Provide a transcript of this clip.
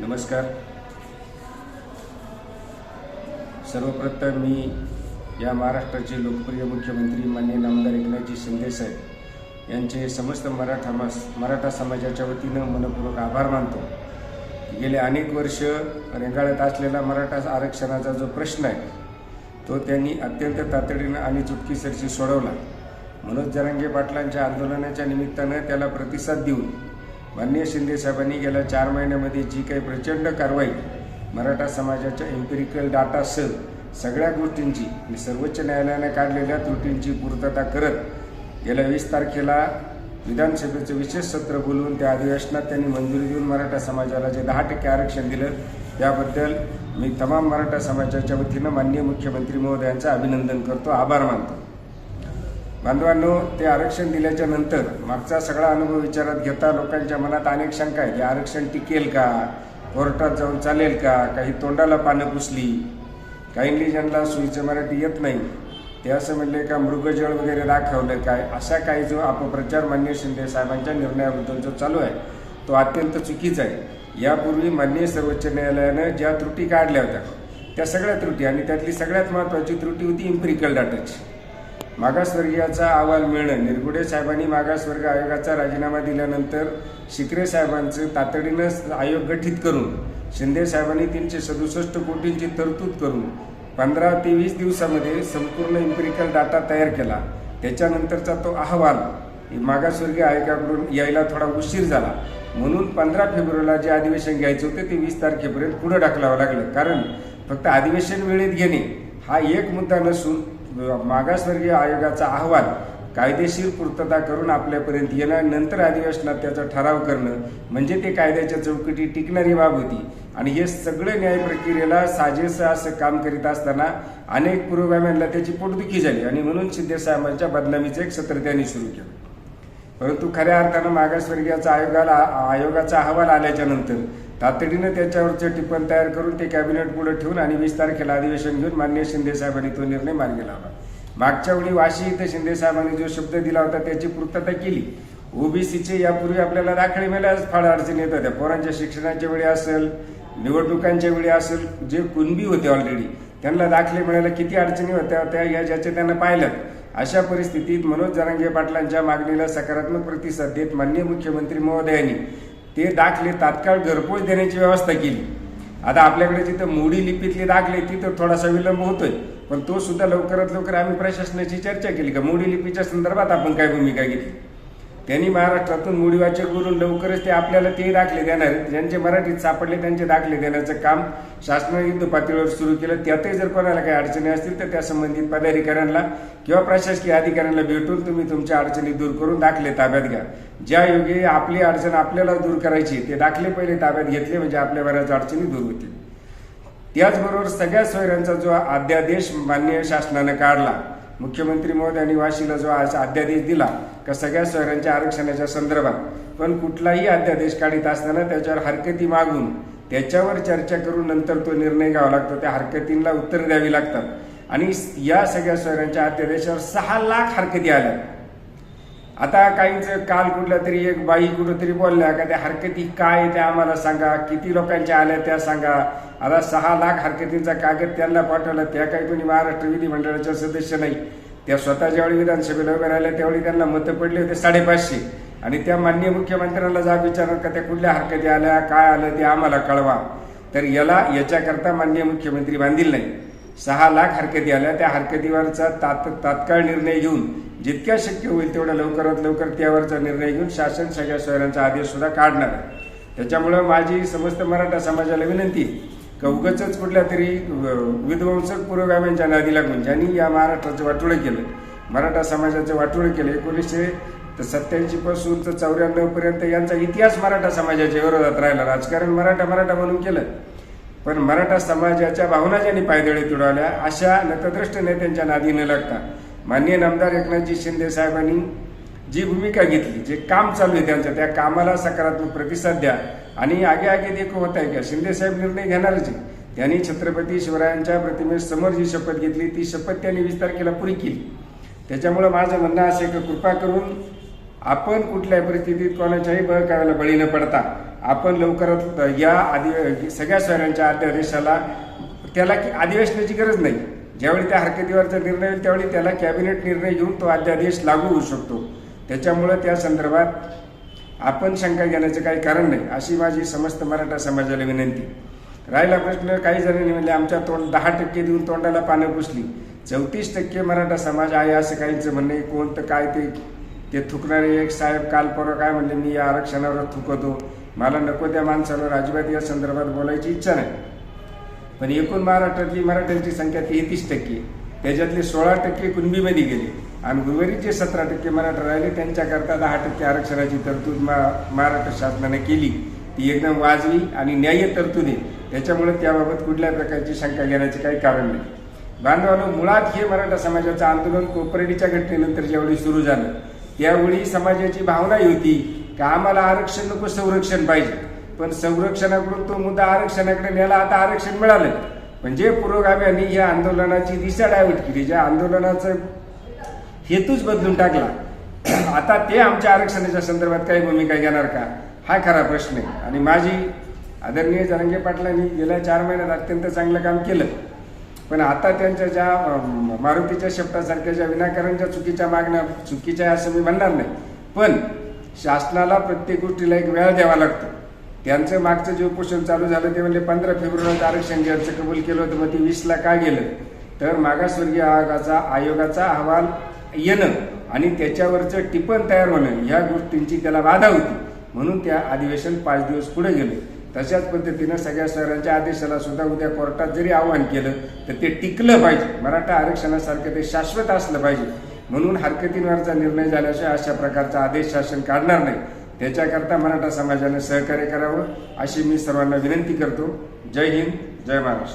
नमस्कार. सर्वप्रथम मी या महाराष्ट्राचे लोकप्रिय मुख्यमंत्री मान्य नामदार एकनाथजी शिंदेसाहेब यांचे समस्त मराठा मास मराठा समाजाच्या वतीनं मनपूर्वक आभार मानतो. गेले अनेक वर्ष रेंगाळत असलेला मराठा आरक्षणाचा जो प्रश्न आहे तो त्यांनी अत्यंत तातडीनं आणि चुटकीसरशी सोडवला. मनोज जरांगे पाटलांच्या आंदोलनाच्या निमित्तानं त्याला प्रतिसाद देऊन माननीय शिंदे साहेबांनी गेल्या चार महिन्यामध्ये जी काही प्रचंड कारवाई मराठा समाजाच्या एम्पिरिकल डाटासह सगळ्या गोष्टींची आणि सर्वोच्च न्यायालयाने काढलेल्या त्रुटींची पूर्तता करत गेल्या वीस तारखेला विधानसभेचं विशेष सत्र बोलवून त्या अधिवेशनात त्यांनी मंजुरी देऊन मराठा समाजाला जे दहा टक्के आरक्षण दिलं त्याबद्दल मी तमाम मराठा समाजाच्या वतीनं माननीय मुख्यमंत्री महोदयांचं अभिनंदन करतो. आभार मानतो. बांधवांनो ते आरक्षण दिल्याच्या नंतर मागचा सगळा अनुभव विचारात घेता लोकांच्या मनात अनेक शंका आहेत. हे आरक्षण टिकेल का? कोर्टात जाऊन चालेल का? काही तोंडाला पानं पुसली? काहींनी ज्यांना सुईचं मराठी येत नाही. ते असं म्हणले का मृगजळ वगैरे दाखवलं काय? असा काही जो अपप्रचार मान्य शिंदे साहेबांच्या निर्णयाबद्दल जो चालू आहे तो अत्यंत चुकीचा आहे. यापूर्वी माननीय सर्वोच्च न्यायालयानं ज्या त्रुटी काढल्या होत्या त्या सगळ्या त्रुटी आणि त्यातली सगळ्यात महत्त्वाची त्रुटी होती इम्पिरिकल डाटाची मागासवर्गीयाचा अहवाल मिळणं. निरगुडे साहेबांनी मागासवर्ग आयोगाचा राजीनामा दिल्यानंतर शिकरे साहेबांचं तातडीनं आयोग गठीत करून शिंदे साहेबांनी तीनशे सदुसष्ट कोटींची तरतूद करून पंधरा ते वीस दिवसामध्ये संपूर्ण इम्पेरिकल डाटा तयार केला. त्याच्यानंतरचा तो अहवाल मागासवर्गीय आयोगाकडून यायला थोडा उशीर झाला. म्हणून पंधरा फेब्रुवारीला जे अधिवेशन घ्यायचं होतं ते वीस तारखेपर्यंत पुढं ढकलावं लागलं. कारण फक्त अधिवेशन वेळेत घेणे हा एक मुद्दा नसून मागासवर्गीय आयोगाचा अहवाल कायदेशीर पूर्तता करून आपल्यापर्यंत येणं नंतर अधिवेशनात त्याचा ठराव करणं म्हणजे ते कायद्याच्या चौकटी टिकणारी बाब होती. आणि हे सगळं न्याय प्रक्रियेला साजेसं असं काम करीत असताना अनेक पुरोगाम्यांना त्याची पोटदुखी झाली आणि म्हणून सिद्धेसाहेबांच्या बदनामीचं एक सत्र त्यांनी सुरू केलं. परंतु खऱ्या अर्थानं मागासवर्गीयाचा आयोगाला आयोगाचा अहवाल आल्याच्यानंतर तातडीनं त्याच्यावरचं टिप्पण तयार करून ते कॅबिनेट पुढे ठेवून आणि वीस तारखेला अधिवेशन घेऊन मान्य शिंदे साहेबांनी तो निर्णय मार्गी लावला. मागच्या वेळी वाशी इथे शिंदे साहेबांनी जो शब्द दिला होता त्याची पूर्तता केली. ओबीसीचे यापूर्वी आपल्याला दाखले मिळाल्यास फार अडचणी येत होत्या. पोरांच्या शिक्षणाच्या वेळी असेल निवडणुकांच्या वेळी असेल जे कुणबी होते ऑलरेडी त्यांना दाखले मिळायला किती अडचणी होत्या त्या या ज्याचे त्यांना पाहिलं. अशा परिस्थितीत मनोज जरांगे पाटलांच्या मागणीला सकारात्मक प्रतिसाद देत माननीय मुख्यमंत्री महोदयांनी ते दाखले तात्काळ घरपोच देण्याची व्यवस्था केली. आता आपल्याकडे जिथं मोडी लिपीतले दाखले तिथं थोडासा विलंब होतोय. पण तो सुद्धा लवकरात लवकर आम्ही प्रशासनाची चर्चा केली का मोडी लिपीच्या संदर्भात आपण काय भूमिका घेतली? त्यांनी महाराष्ट्रातून मोडी वाचक करून लवकरच ते आपल्याला ते दाखले देणार ज्यांचे मराठीत सापडले त्यांचे दाखले देण्याचं काम शासनाने युद्ध पातळीवर सुरू केलं. त्यातही जर कोणाला काही अडचणी असतील तर त्या संबंधित पदाधिकाऱ्यांना किंवा प्रशासकीय अधिकाऱ्यांना भेटून तुम्ही तुमच्या अडचणी दूर करून दाखले ताब्यात घ्या. ज्या योगी आपली अडचण आपल्याला दूर करायची ते दाखले पहिले ताब्यात घेतले म्हणजे आपल्या बऱ्याच अडचणी दूर होतील. त्याचबरोबर सगळ्या सोयऱ्यांचा जो अध्यादेश मान्य शासनानं काढला मुख्यमंत्री महोदयांनी वाशीला जो आज अध्यादेश दिला का सगळ्या सोयऱ्यांच्या आरक्षणाच्या संदर्भात. पण कुठलाही अध्यादेश काढीत असताना त्याच्यावर हरकती मागून त्याच्यावर चर्चा करून नंतर तो निर्णय घ्यावा लागतो. त्या हरकतींना उत्तर द्यावी लागतात. आणि या सगळ्या सोयऱ्यांच्या अध्यादेशावर सहा लाख हरकती आल्या. आता काहींचं काल कुठल्या तरी एक बाई कुठंतरी बोलल्या का त्या हरकती काय आहे त्या आम्हाला सांगा. किती लोकांच्या आल्या त्या सांगा. आता सहा लाख हरकतींचा कागद त्यांना पाठवला. त्या काही कोणी महाराष्ट्र विधिमंडळाचे सदस्य नाही. त्या स्वतः ज्यावेळी विधानसभेला वगैरे राहिल्या त्यावेळी त्यांना मतं पडले होते साडेपाचशे. आणि त्या माननीय मुख्यमंत्र्यांना जाब विचारणार का त्या कुठल्या हरकती आल्या काय आलं ते आम्हाला कळवा. तर याला याच्याकरता माननीय मुख्यमंत्री बांधील नाही. सहा लाख हरकती आल्या त्या हरकतीवरचा तात तात्काळ निर्णय घेऊन जितक्या शक्य होईल तेवढ्या लवकरात लवकर त्यावरचा निर्णय घेऊन शासन सगळ्या सोयऱ्यांचा आदेश सुद्धा काढणार आहे. त्याच्यामुळं माझी समस्त मराठा समाजाला विनंती का उगच कुठल्या तरी विध्वंसक पुरोगाम्यांच्या नादी लागून ज्यांनी या महाराष्ट्राचं वाटोळं केलं मराठा समाजाचं वाटोळं केलं एकोणीसशे सत्याऐंशी पासून तर चौऱ्याण्णव पर्यंत यांचा इतिहास मराठा समाजाच्या विरोधात राहिला. राजकारण मराठा मराठा म्हणून केलं. पण मराठा समाजाच्या भावना ज्यांनी पायदळी तुडवल्या अशा नतद्रष्ट नेत्यांच्या नादी न लागता माननीय आमदार एकनाथजी शिंदे साहेबांनी जी भूमिका घेतली जे काम चालू आहे त्यांचं त्या कामाला सकारात्मक प्रतिसाद द्या आणि आगे आगे देखो होत आहे का शिंदे साहेब निर्णय घेणारच आहे त्यांनी छत्रपती शिवरायांच्या प्रतिमेस समोर जी शपथ घेतली ती शपथ त्यांनी वीस तारखेला पुरी केली. त्याच्यामुळं माझं म्हणणं असे की कृपा करून आपण कुठल्याही परिस्थितीत कोणाच्याही बळकाव्याला बळी न पडता आपण लवकरात या आदि सगळ्या शहरांच्या अध्यादेशाला त्याला की अधिवेशनाची गरज नाही. ज्यावेळी त्या हरकतीवरचा निर्णय होईल त्यावेळी त्याला कॅबिनेट निर्णय घेऊन तो अध्यादेश लागू होऊ शकतो. त्याच्यामुळं त्या संदर्भात आपण शंका घेण्याचं काही कारण नाही. अशी माझी समस्त मराठा समाजाला विनंती. राहिला प्रश्न काही जणांनी म्हणले आमच्या तोंड दहा टक्के देऊन तोंडाला पानं पुसली. चौतीस टक्के मराठा समाज आहे असं काहींचं म्हणणं आहे. कोणतं काय ते ते थुकणारे एक साहेब काल परवा काय म्हणले मी या आरक्षणावर थुकतो. मला नको त्या माणसावर अजिबात या संदर्भात बोलायची इच्छा नाही. पण एकूण महाराष्ट्रातली मराठ्यांची संख्या तेहतीस टक्के त्याच्यातले सोळा टक्के कुणबीमध्ये गेले. आणि उर्वरित जे सतरा टक्के मराठा राहिले. त्यांच्याकरता दहा टक्के आरक्षणाची तरतूद मा महाराष्ट्र शासनाने केली. ती एकदम वाजवी आणि न्याय्य तरतूद आहे. त्याच्यामुळे त्याबाबत कुठल्या प्रकारची शंका घेण्याचे काही कारण नाही. बांधवानो मुळात हे मराठा समाजाचं आंदोलन कोपरेडीच्या घटनेनंतर ज्यावेळी सुरू झालं त्यावेळी समाजाची भावना होती की आम्हाला आरक्षण नको संरक्षण पाहिजे. पण संरक्षणाकडून तो मुद्दा आरक्षणाकडे न्यायला आता आरक्षण मिळालं म्हणजे जे पुरोगाम्यांनी या आंदोलनाची दिशा डायव्हर्ट केली ज्या आंदोलनाचं हेतूच बदलून टाकला. आता ते आमच्या आरक्षणाच्या संदर्भात काही भूमिका घेणार का? हा खरा प्रश्न आहे. आणि माझी आदरणीय जरंगे पाटलांनी गेल्या चार महिन्यात अत्यंत चांगलं काम केलं. पण आता त्यांच्या ज्या मारुतीच्या शब्दासारख्या ज्या विनाकारांच्या चुकीच्या मागण्या चुकीच्या असं मी म्हणणार नाही. पण शासनाला प्रत्येक गोष्टीला एक वेळ द्यावा लागतो. त्यांचं मागचं जे उपोषण चालू झालं ते म्हणजे पंधरा फेब्रुवारीचं आरक्षण घ्यायचं कबूल केलं होतं मग ते वीसला का गेलं? तर मागासवर्गीय आयोगाचा आयोगाचा अहवाल येणं आणि त्याच्यावरचं टिपण तयार होणं ह्या गोष्टींची त्याला बाधा होती. म्हणून त्या अधिवेशन पाच दिवस पुढे गेले. तशाच पद्धतीनं सगळ्या शहरांच्या आदेशाला सुद्धा उद्या कोर्टात जरी आव्हान केलं तर ते टिकलं पाहिजे. मराठा आरक्षणासारखं ते शाश्वत असलं पाहिजे. म्हणून हरकतींवरचा निर्णय झाल्याशिवाय अशा प्रकारचा आदेश शासन काढणार नाही. त्याच्याकरता मराठा समाजाने सहकार्य करावं अशी मी सर्वांना विनंती करतो. जय हिंद जय महाराष्ट्र.